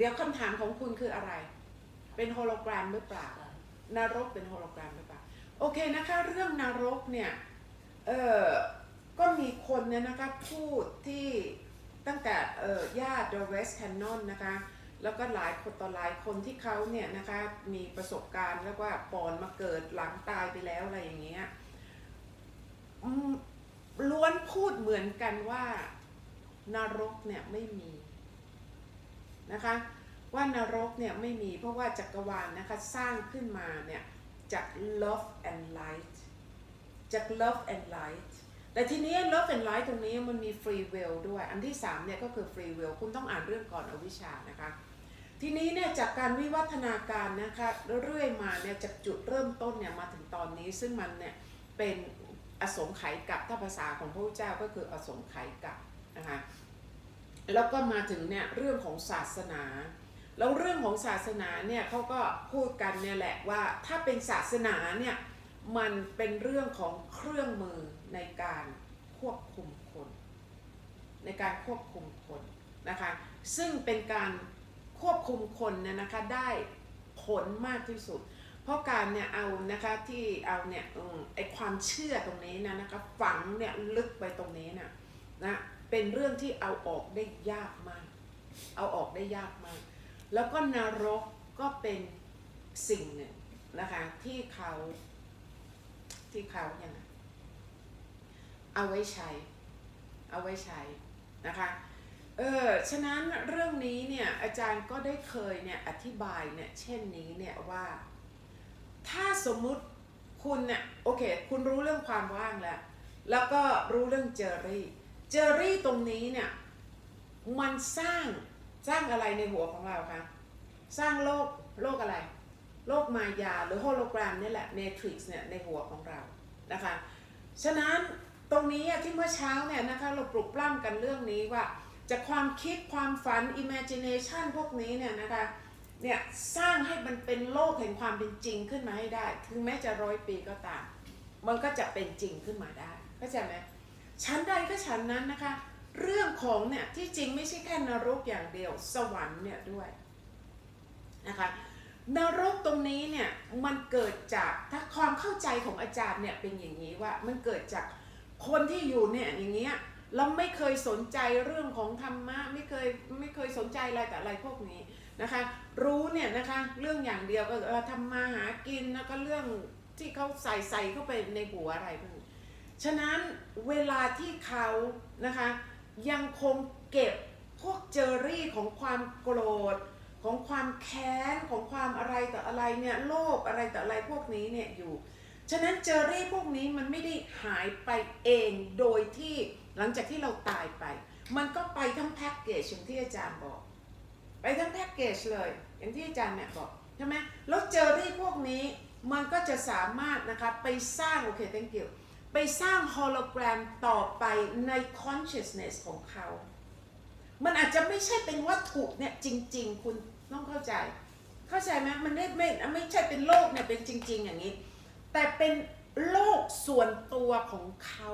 เดี๋ยวคำถามของคุณคืออะไร เป็นโฮโลแกรมหรือเปล่า นรกเป็นโฮโลแกรมหรือเปล่า โอเคนะคะ เรื่องนรกเนี่ย เออก็มีคนเนี่ยนะคะพูดที่ตั้งแต่เออญาติโดเรสแคนนอนนะคะ แล้วก็หลายคนต่อหลายคนที่เขาเนี่ยนะคะ มีประสบการณ์แล้วว่าปอนมาเกิดหลังตายไปแล้วอะไรอย่างเงี้ยอืมล้วนพูดเหมือนกันว่านรกเนี่ยไม่มี นะคะว่านรกเนี่ยไม่มีเพราะว่าจักรวาลนะคะสร้างขึ้นมาเนี่ยจาก love and light จาก love and light แต่ทีนี้ love and light ตรงนี้มันมี free will ด้วย อันที่3เนี่ยก็คือ free will คุณต้องอ่านเรื่องก่อนอวิชชานะคะ ทีนี้เนี่ยจากการวิวัฒนาการนะคะเรื่อยมาเนี่ยจากจุดเริ่มต้นเนี่ยมาถึงตอนนี้ซึ่งมันเนี่ยเป็นอสงไขยกับถ้าภาษาของพระพุทธเจ้าก็คืออสงไขยกับนะคะ แล้วก็มาถึงเนี่ยเรื่องของศาสนา แล้วเรื่องของศาสนาเนี่ยเขาก็พูดกันเนี่ยแหละว่าถ้าเป็นศาสนาเนี่ยมันเป็นเรื่องของเครื่องมือในการควบคุมคน ในการควบคุมคนนะคะซึ่งเป็นการควบคุมคนเนี่ยนะคะได้ผลมากที่สุด เพราะการเนี่ยเอานะคะที่เอาเนี่ยอืมไอความเชื่อตรงนี้นะนะคะฝังเนี่ยลึกไปตรงนี้นะนะ เป็นเรื่องที่เอาออกได้ยากมาก เอาออกได้ยากมาก แล้วก็นรกก็เป็นสิ่งหนึ่งนะคะที่เขาที่เขาเนี่ยนะเอาไว้ใช้ เอาไว้ใช้นะคะเออฉะนั้นเรื่องนี้เนี่ยอาจารย์ก็ได้เคยเนี่ยอธิบายเนี่ยเช่นนี้เนี่ยว่า ถ้าสมมุติคุณเนี่ยโอเค คุณรู้เรื่องความว่างแล้ว แล้วก็รู้เรื่องเจอรี่ เจอรี่ตรงนี้เนี่ยมันสร้างสร้างอะไรในหัวของเราคะสร้างโลกโลกอะไร โลกมายาหรือโฮโลแกรมนี่แหละเมทริกซ์เนี่ยในหัวของเรานะคะฉะนั้นตรงนี้ที่เมื่อเช้าเนี่ยนะคะเราปลุกปล้ำกันเรื่องนี้ว่าจากความคิดความฝัน imagination พวกนี้เนี่ยนะคะเนี่ยสร้างให้มันเป็นโลกแห่งความเป็นจริงขึ้นมาให้ได้ ถึงแม้จะร้อยปีก็ตาม มันก็จะเป็นจริงขึ้นมาได้เข้าใจไหม ชั้นใดก็ชั้นนั้นนะคะ เรื่องของเนี่ยที่จริงไม่ใช่แค่นรกอย่างเดียว สวรรค์เนี่ยด้วยนะคะนรกตรงนี้เนี่ยมันเกิดจากถ้าความเข้าใจของอาจารย์เนี่ยเป็นอย่างนี้ว่ามันเกิดจากคนที่อยู่เนี่ยอย่างเงี้ยเราไม่เคยสนใจเรื่องของธรรมะไม่เคยไม่เคยสนใจอะไรแต่อะไรพวกนี้นะคะ รู้เนี่ยนะคะเรื่องอย่างเดียวก็ทำมาหากินแล้วก็เรื่องที่เขาใส่ใส่เข้าไปในหัวอะไรพวกนี้ ฉะนั้นเวลาที่เขานะคะยังคงเก็บพวกเจอรี่ของความโกรธ ของความแค้น ของความอะไรต่ออะไรเนี่ยโลภอะไรต่ออะไรพวกนี้เนี่ยอยู่ ฉะนั้นเจอรี่พวกนี้มันไม่ได้หายไปเองโดยที่หลังจากที่เราตายไป มันก็ไปทั้งแพ็กเกจอย่างที่อาจารย์บอก ไปทั้งแพ็กเกจเลย อย่างที่อาจารย์เนี่ยบอกใช่ไหมแล้วเจอรี่พวกนี้มันก็จะสามารถนะคะไปสร้างโอเค thank you ไปสร้างโฮโลแกรมต่อไปใน consciousness ของเขา มันอาจจะไม่ใช่เป็นวัตถุเนี่ยจริง ๆ คุณต้องเข้าใจ เข้าใจไหมมันไม่ไม่ไม่ใช่เป็นโลกเนี่ยเป็นจริง ๆ อย่างนี้ แต่เป็นโลกส่วนตัวของเขา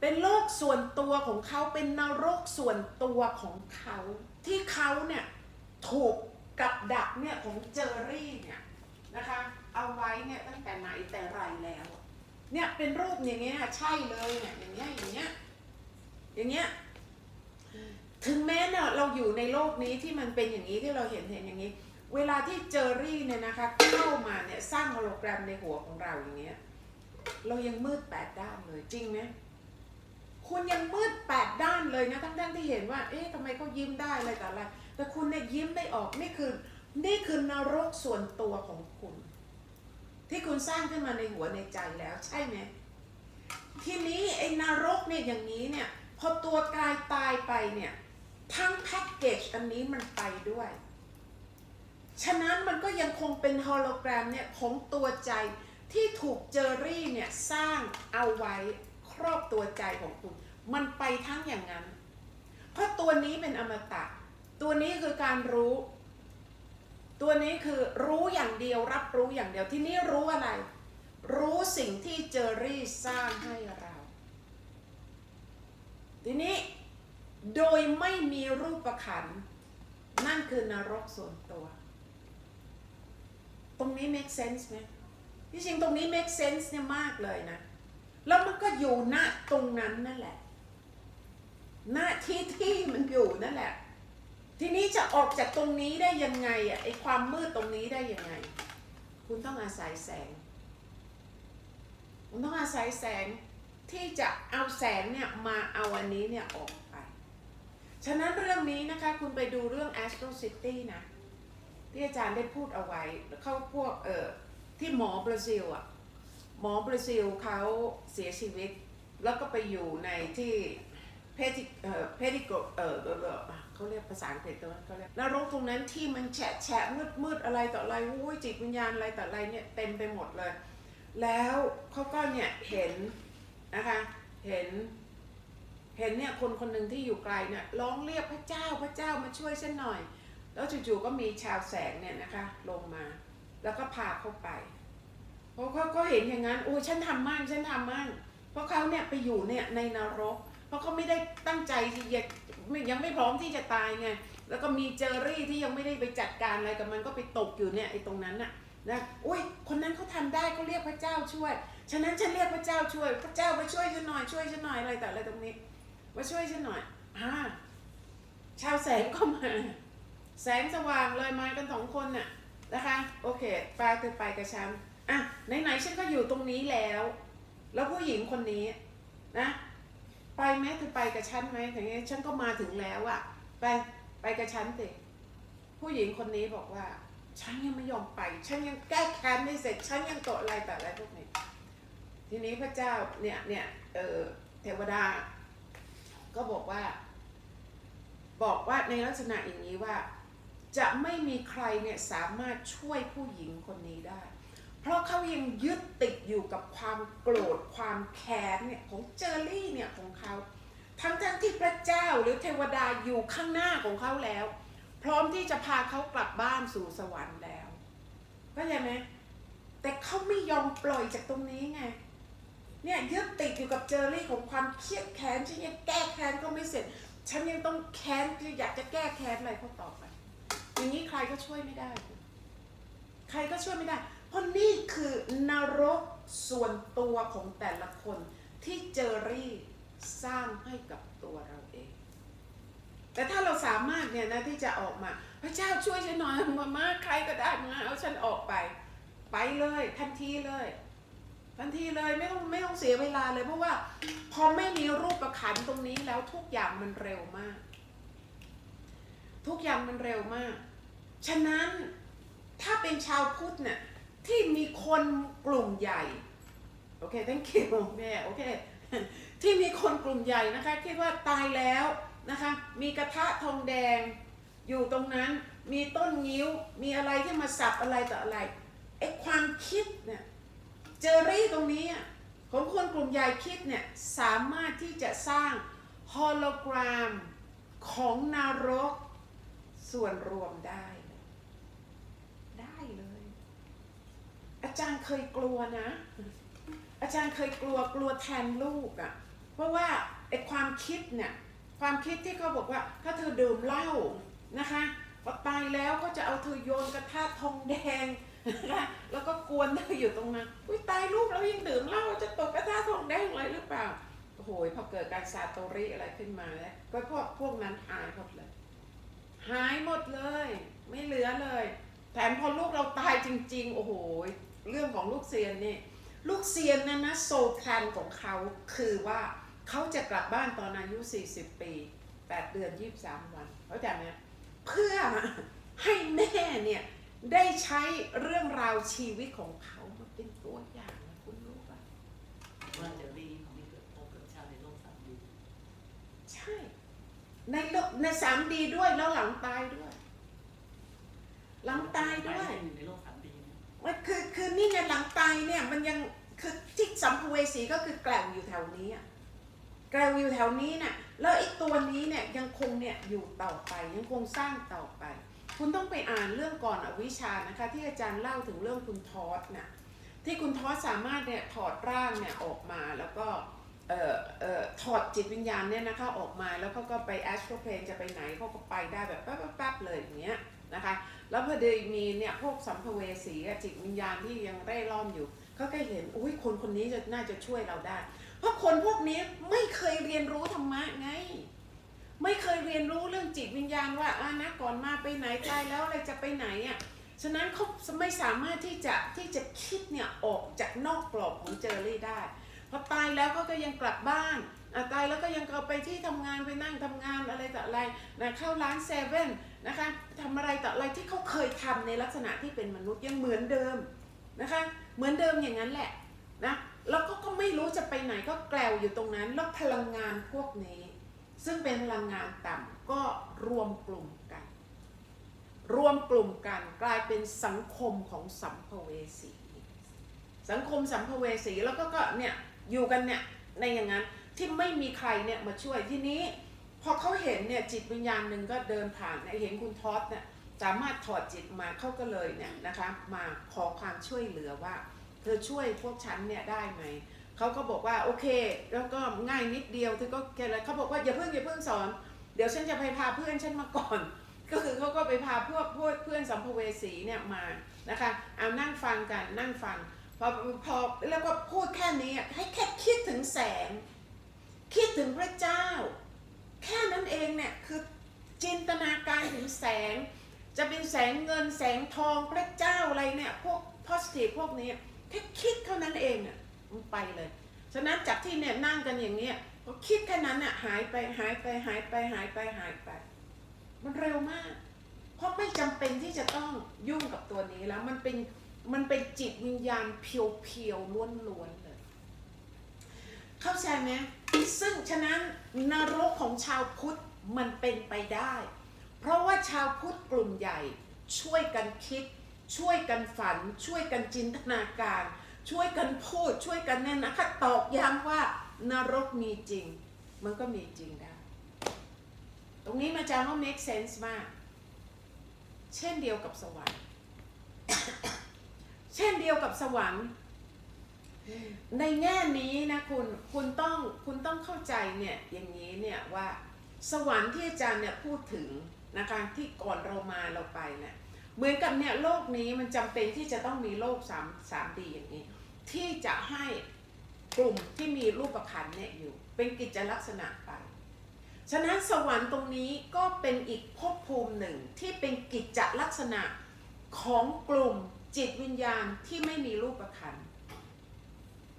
เป็นโลกส่วนตัวของเขา เป็นนรกส่วนตัวของเขา ที่เขาเนี่ยถูกกับดักเนี่ยของเจอรี่เนี่ยนะคะ เอาไว้เนี่ยตั้งแต่ไหนแต่ไรแล้ว เนี่ยเป็นรูปอย่างเงี้ยใช่เลยเนี่ยอย่างเงี้ยอย่างเงี้ยอย่างเงี้ยถึงแม้เนี่ยเราอยู่ในโลกนี้ที่มันเป็นอย่างนี้ที่เราเห็นเห็นอย่างนี้ เวลาที่เจอรี่เนี่ยนะคะเข้ามาเนี่ยสร้างโฮโลแกรมในหัวของเราอย่างเงี้ยเรายังมืดแปดด้านเลยจริงไหมคุณยังมืดแปดด้านเลยนะทั้งๆที่เห็นว่า เอ๊ะทำไมเขายิ้มได้อะไรแต่ออะไรแต่คุณเนี่ยยิ้มได้ออกนี่คือนี่คือนรกส่วนตัวของคุณ ที่คุณสร้างขึ้นมาในหัวในใจแล้วใช่ไหมทีนี้ไอ้นรกเนี่ยอย่างนี้เนี่ยพอตัวกายตายไปเนี่ยทั้งแพ็กเกจอันนี้มันไปด้วย ฉะนั้นมันก็ยังคงเป็นโฮโลแกรมเนี่ยของตัวใจที่ถูกเจอรี่เนี่ยสร้างเอาไว้ครอบตัวใจของคุณ มันไปทั้งอย่างนั้น เพราะตัวนี้เป็นอมตะ ตัวนี้คือการรู้ ตัวนี้คือรู้อย่างเดียวรับรู้อย่างเดียวที่นี่รู้อะไร รู้สิ่งที่เจอรี่สร้างให้เรา ทีนี้โดยไม่มีรูปขัน นั่นคือนรกส่วนตัว ตรงนี้ make sense ไหมที่จริงตรงนี้ make sense เนี่ยมากเลยนะ แล้วมันก็อยู่ณตรงนั้นนั่นแหละ หน้าที่ที่มันอยู่นั่นแหละ ทีนี้จะออกจากตรงนี้ได้ยังไงอะไอความมืดตรงนี้ได้ยังไง คุณต้องอาศัยแสง คุณต้องอาศัยแสงที่จะเอาแสงเนี่ยมาเอาอันนี้เนี่ยออกไป ฉะนั้นเรื่องนี้นะคะคุณไปดูเรื่อง Astro City นะที่อาจารย์ได้พูดเอาไว้เข้าพวกเออที่หมอบราซิลอะหมอบราซิลเขาเสียชีวิต แล้วก็ไปอยู่ในที่ เพติเอ่อเพติโกเออเอเขาเรียกภาษาอังกฤษตรงนั้นเขาเรียกนรกตรงนั้นที่มันแฉะแฉะมืดมืดอะไรต่ออะไรอุ้ยจิตวิญญาณอะไรต่ออะไรเนี่ยเต็มไปหมดเลย แล้วเขาก็เนี่ยเห็นนะคะเห็นเห็นเนี่ยคนคนหนึ่งที่อยู่ไกลเนี่ยร้องเรียกพระเจ้าพระเจ้ามาช่วยฉันหน่อย แล้วจู่ๆก็มีชาวแสงเนี่ยนะคะลงมา แล้วก็พาเข้าไปเพราะเขาก็เห็นอย่างนั้นโอ้ยฉันทำมั่งฉันทำมั่งเพราะเขาเนี่ยไปอยู่เนี่ยในนรก ราะเขาไม่ได้ตั้งใจที่จะยังไม่พร้อมที่จะตายไงแล้วก็มีเจอรี่ที่ยังไม่ได้ไปจัดการอะไรกับมันก็ไปตกอยู่เนี่ยไอ้ตรงนั้นน่ะนะอุ้ยคนนั้นเขาทำได้เขาเรียกพระเจ้าช่วย ฉะนั้นฉันเรียกพระเจ้าช่วย พระเจ้ามาช่วยฉันหน่อยช่วยฉันหน่อยอะไรแต่อะไรตรงนี้มาช่วยฉันหน่อยอ่าชาวแสงก็มา แสงสว่างเลยมากันสองคนน่ะนะคะโอเคไปเธอไปกับฉันอะไหนๆฉันก็อยู่ตรงนี้แล้ว แล้วผู้หญิงคนนี้นะ ไปไหมเธอไปกับฉันไหมอย่างเงี้ยฉันก็มาถึงแล้วอะไปไปกับฉันสิผู้หญิงคนนี้บอกว่า ฉันยังไม่ยอมไป ฉันยังแก้แค้นไม่เสร็จ ฉันยังโกรธอะไรแต่อะไรพวกนี้ ทีนี้พระเจ้าเนี่ยเนี่ยเออเทวดา ก็บอกว่า บอกว่าในลักษณะอย่างนี้ว่า จะไม่มีใครเนี่ยสามารถช่วยผู้หญิงคนนี้ได้ เพราะเขายังยึดติดอยู่กับความโกรธความแค้นเนี่ยของเจอรี่เนี่ยของเขาทั้งทั้งที่พระเจ้าหรือเทวดาอยู่ข้างหน้าของเขาแล้ว พร้อมที่จะพาเขากลับบ้านสู่สวรรค์แล้วเข้าใจไหมแต่เขาไม่ยอมปล่อยจากตรงนี้ไงเนี่ยยึดติดอยู่กับเจอรี่ของความเครียดแค้นฉันยังแก้แค้นก็ไม่เสร็จ ฉันยังต้องแค้นอยากจะแก้แค้นอะไรเขาต่อไปอย่างนี้ใครก็ช่วยไม่ได้ ใครก็ช่วยไม่ได้ ราะนี่คือนรกส่วนตัวของแต่ละคนที่เจอรี่สร้างให้กับตัวเราเอง แต่ถ้าเราสามารถเนี่ยนะที่จะออกมา พระเจ้าช่วยฉันหน่อยมามาใครก็ได้มาเอาฉันออกไป ไปเลยทันทีเลย ทันทีเลยไม่ต้องไม่ต้องเสียเวลาเลย เพราะว่าพอไม่มีรูปประคันตรงนี้แล้วทุกอย่างมันเร็วมาก ทุกอย่างมันเร็วมาก ฉะนั้นถ้าเป็นชาวพุทธเนี่ย ที่มีคนกลุ่มใหญ่โอเค thank you แม่โอเคที่มีคนกลุ่มใหญ่นะคะคิดว่าตายแล้วนะคะมีกระทะทองแดง อยู่ตรงนั้นมีต้นงิ้วมีอะไรที่มาสับอะไรต่ออะไรไอ้ความคิดเนี่ยเจอรี่ตรงนี้ของคนกลุ่มใหญ่คิดเนี่ยสามารถที่จะสร้างฮอลโลกรามของนรกส่วนรวมได้เลย อาจารย์เคยกลัวนะ อาจารย์เคยกลัวกลัวแทนลูกอะ่ะ เพราะว่าไอ้ความคิดเนี่ยความคิดที่เขาบอกว่า ถ้าเธอดื่มเหล้านะคะพอตายแล้วก็จะเอาเธอโยนกระทะทองแดงนะแล้วก็กวนเธออยู่ตรงนั้นอุ้ยตายลูกเรายังดื่มเหล้าจะตกกระทะทองแดงอะไรหรือเปล่าโอ้โหพอเกิดการซาโตริอะไรขึ้นมาแล้วก็พวกพวกนั้นหายหมดเลย หายหมดเลย ไม่เหลือเลยแถมพอลูกเราตายจริง ๆ โอ้โห เรื่องของลูกเซียนนี่ลูกเซียนนั่นนะโซแพลนของเขาคือว่าเขาจะกลับบ้านตอนอายุ 40 ปี 8 เดือน 23 วันเข้าใจไหมเพื่อให้แม่เนี่ยได้ใช้เรื่องราวชีวิตของเขามาเป็นตัวอย่างนะคุณรู้ปะว่าจอรี่ของที่เกิดพบกับชาติในโลกสามดีใช่ ในโลกในสามดีด้วยแล้วหลังตายด้วย หลังตายด้วยอยู่ในโลก มันคือคือนี่ไงหลังตายเนี่ยมันยังคือที่สัมภเวสีก็คือแกล่งอยู่แถวนี้อะแกล่งอยู่แถวนี้เนี่ยแล้วไอ้ตัวนี้เนี่ยยังคงเนี่ยอยู่ต่อไปยังคงสร้างต่อไป คุณต้องไปอ่านเรื่องก่อนอวิชานะคะ ที่อาจารย์เล่าถึงเรื่องคุณทอสเนี่ยที่คุณทอสสามารถเนี่ยถอดร่างเนี่ยออกมาแล้วก็เอ่อเอ่อถอดจิตวิญญาณเนี่ยนะคะออกมาแล้วเขาก็ไปแอสโตรเพนจะไปไหนเขาก็ไปได้แบบแป๊บๆเลยอย่างเงี้ยนะคะ แล้วพอดีมีเนี่ยพวกสัมภเวสีจิตวิญญาณที่ยังเร่ร่อนอยู่เขาก็เห็นอุ้ยคนคนนี้จะน่าจะช่วยเราได้ เพราะคนพวกนี้ไม่เคยเรียนรู้ธรรมะไง ไม่เคยเรียนรู้เรื่องจิตวิญญาณว่าอ่านะก่อนมาไปไหนตายแล้วอะไรจะไปไหนอะฉะนั้นเขาไม่สามารถที่จะที่จะคิดเนี่ยออกจากนอกกรอบของเจอรี่ได้พอตายแล้วก็ก็ยังกลับบ้าน ตายแล้วก็ยังเอาไปที่ทำงานไปนั่งทำงานอะไรต่ออะไรนะเข้าร้านเซเว่นนะคะทำอะไรต่ออะไรที่เขาเคยทำในลักษณะที่เป็นมนุษย์ยังเหมือนเดิมนะคะ เหมือนเดิมอย่างนั้นแหละนะแล้วก็ก็ไม่รู้จะไปไหนก็แกลวอยู่ตรงนั้น แล้วพลังงานพวกนี้ ซึ่งเป็นพลังงานต่ำก็รวมกลุ่มกัน รวมกลุ่มกันกลายเป็นสังคมของสัมภเวสีสังคมสัมภเวสีแล้วก็ก็เนี่ยอยู่กันเนี่ยในอย่างนั้น ที่ไม่มีใครเนี่ยมาช่วยที่นี้ พอเขาเห็นเนี่ยจิตวิญญาณหนึ่งก็เดินผ่านเห็นคุณท็อปเนี่ยสามารถถอดจิตมาเขาก็เลยเนี่ยนะคะมาขอความช่วยเหลือว่า เธอช่วยพวกฉันเนี่ยได้ไหมเขาก็บอกว่าโอเค แล้วก็ง่ายนิดเดียวเธอก็แค่อะไรเขาบอกว่าอย่าเพิ่งอย่าเพิ่งสอน เดี๋ยวฉันจะไปพาเพื่อนฉันมาก่อน ก็คือเขาก็ไปพาพวกพวกเพื่อนสัมภเวสีเนี่ยมานะคะเอานั่งฟังกันนั่งฟังพอพอแล้วก็พูดแค่นี้ให้แค่คิดถึงแสง คิดถึงพระเจ้า แค่นั้นเองเนี่ยคือจินตนาการถึงแสง จะเป็นแสงเงินแสงทองพระเจ้าอะไรเนี่ยพวก positive พวกนี้แค่คิดเท่านั้นเองอะมันไปเลยฉะนั้นจากที่เนี่ยนั่งกันอย่างเงี้ยพอคิดแค่นั้นอะหายไปหายไปหายไปหายไปหายไป มันเร็วมาก เพราะไม่จำเป็นที่จะต้องยุ่งกับตัวนี้แล้วมันเป็นมันเป็นจิตวิญญาณเพียวๆล้วนๆเลย เข้าใจไหม ซึ่งฉะนั้นนรกของชาวพุทธมันเป็นไปได้ เพราะว่าชาวพุทธกลุ่มใหญ่ ช่วยกันคิด ช่วยกันฝัน ช่วยกันจินตนาการ ช่วยกันพูด ช่วยกันเนี่ยนะคะตอกย้ำว่านรกมีจริง มันก็มีจริงได้ ตรงนี้มาจารย์ว่า make sense มาก เช่นเดียวกับสวรรค์ เช่นเดียวกับสวรรค์ ในแง่นี้นะคุณคุณต้องคุณต้องเข้าใจเนี่ยอย่างนี้เนี่ยว่าสวรรค์ที่อาจารย์เนี่ยพูดถึงนะคะที่ก่อนเรามาเราไปเนี่ยเหมือนกับเนี่ยโลกนี้มันจำเป็นที่จะต้องมีโลกสามสามดีอย่างนี้ ที่จะให้กลุ่มที่มีรูปขันเนี่ยอยู่ เป็นกิจลักษณะไป ฉะนั้นสวรรค์ตรงนี้ก็เป็นอีกภพภูมิหนึ่งที่เป็นกิจลักษณะของกลุ่มจิตวิญญาณที่ไม่มีรูปขันธ์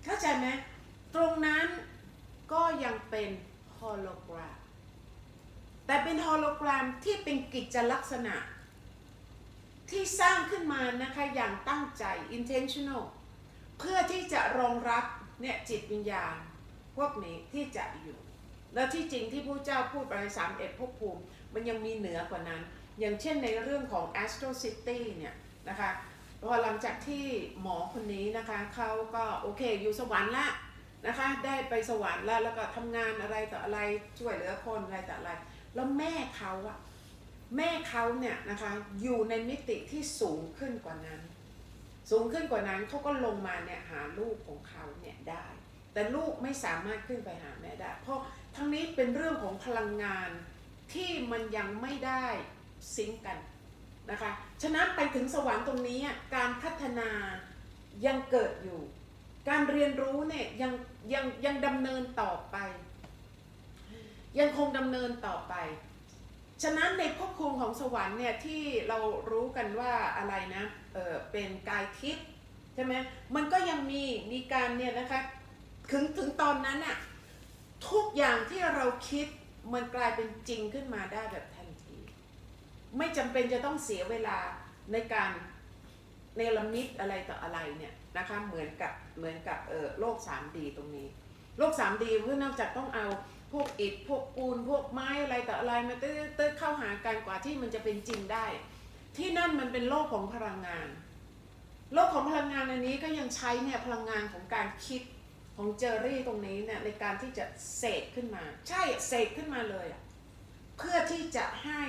เข้าใจไหมตรงนั้นก็ยังเป็นโฮโลกรามแต่เป็นโฮโลกรามที่เป็นกิจลักษณะ ที่สร้างขึ้นมานะคะอย่างตั้งใจ intentional เพื่อที่จะรองรับเนี่ยจิตวิญญาณ พวกนี้ที่จะอยู่ แล้วที่จริงที่พระเจ้าพูดไปสามเอ็ดภพภูมิ มันยังมีเหนือกว่านั้น อย่างเช่นในเรื่องของ Astro City เนี่ยนะคะ พอหลังจากที่หมอคนนี้นะคะเขาก็โอเคอยู่สวรรค์ละนะคะได้ไปสวรรค์แล้วแล้วก็ทำงานอะไรต่ออะไรช่วยเหลือคนอะไรต่ออะไร แล้วแม่เขาอะแม่เขาเนี่ยนะคะอยู่ในมิติที่สูงขึ้นกว่านั้น สูงขึ้นกว่านั้นเขาก็ลงมาเนี่ยหาลูกของเขาเนี่ยได้ แต่ลูกไม่สามารถขึ้นไปหาแม่ได้ เพราะทั้งนี้เป็นเรื่องของพลังงานที่มันยังไม่ได้ซิงกัน นะคะฉะนั้นไปถึงสวรรค์ตรงนี้การพัฒนายังเกิดอยู่ การเรียนรู้เนี่ยยังยังยังดำเนินต่อไป ยังคงดำเนินต่อไป ฉะนั้นในภพภูมิของสวรรค์เนี่ยที่เรารู้กันว่าอะไรนะเออเป็นกายทิพย์ใช่ไหมมันก็ยังมีมีการเนี่ยนะคะถึงถึงตอนนั้นอะทุกอย่างที่เราคิดมันกลายเป็นจริงขึ้นมาได้แบบ ไม่จำเป็นจะต้องเสียเวลาในการเนรมิตอะไรต่ออะไรเนี่ยนะคะเหมือนกับเหมือนกับเออโลก 3D ตรงนี้ โลก 3D เพื่อนอกจากต้องเอาพวกอิฐพวกปูนพวกไม้อะไรต่ออะไรมาเต้เต้เข้าหากันกว่าที่มันจะเป็นจริงได้ ที่นั่นมันเป็นโลกของพลังงาน โลกของพลังงานอันนี้ก็ยังใช้เนี่ยพลังงานของการคิดของเจอรี่ตรงนี้เนี่ยในการที่จะเสกขึ้นมา ใช่เสกขึ้นมาเลยอะเพื่อที่จะให้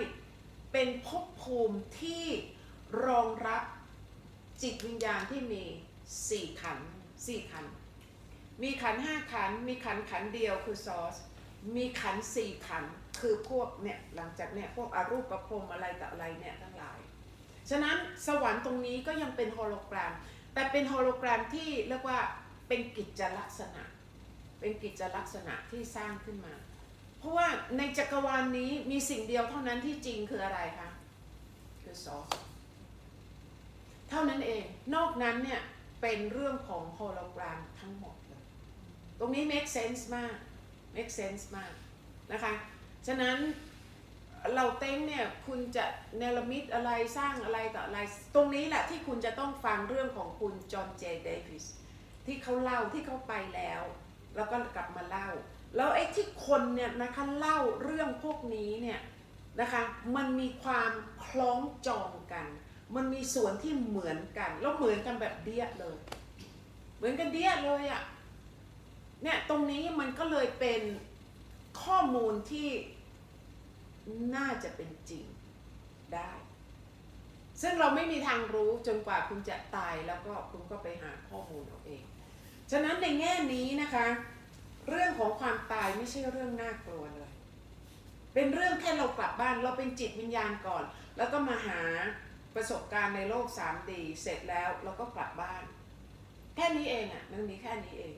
เป็นภพภูมิที่รองรับจิตวิญญาณที่มีสี่ขันสี่ขัน มีขันห้าขัน มีขันขันเดียวคือซอส มีขันสี่ขันคือพวกเนี่ยหลังจากเนี่ยพวกอรูปประพรมอะไรต่ออะไรเนี่ยทั้งหลาย ฉะนั้นสวรรค์ตรงนี้ก็ยังเป็นโฮโลแกรม แต่เป็นโฮโลแกรมที่เรียกว่าเป็นกิจลักษณะ เป็นกิจลักษณะที่สร้างขึ้นมา ราะว่าในจักรวาลนี้มีสิ่งเดียวเท่านั้นที่จริงคืออะไรคะคือซอสเท่านั้นเอง นอกนั้นเนี่ยเป็นเรื่องของโฮโลกรามทั้งหมดเลยตรงนี้ make sense มาก make sense มากนะคะ ฉะนั้นเราเต้งเนี่ยคุณจะเนรมิตอะไรสร้างอะไรต่ออะไร ตรงนี้แหละที่คุณจะต้องฟังเรื่องของคุณจอห์นเจเดวิสที่เขาเล่าที่เขาไปแล้ว แล้วก็กลับมาเล่า แล้วไอ้ที่คนเนี่ยนะคะเล่าเรื่องพวกนี้เนี่ยนะคะมันมีความคล้องจองกัน มันมีส่วนที่เหมือนกัน แล้วเหมือนกันแบบเดียเลย เหมือนกันเดียเลยอะ่ะเนี่ยตรงนี้มันก็เลยเป็นข้อมูลที่น่าจะเป็นจริงได้ ซึ่งเราไม่มีทางรู้จนกว่าคุณจะตายแล้วก็คุณก็ไปหาข้อมูลเอาเอง ฉะนั้นในแง่นี้นะคะ เรื่องของความตายไม่ใช่เรื่องน่ากลัวเลย เป็นเรื่องแค่เรากลับบ้านเราเป็นจิตวิญญาณก่อน แล้วก็มาหาประสบการณ์ในโลก 3D เสร็จแล้วเราก็กลับบ้าน แค่นี้เองอะ่ะมันมีแค่นี้เอง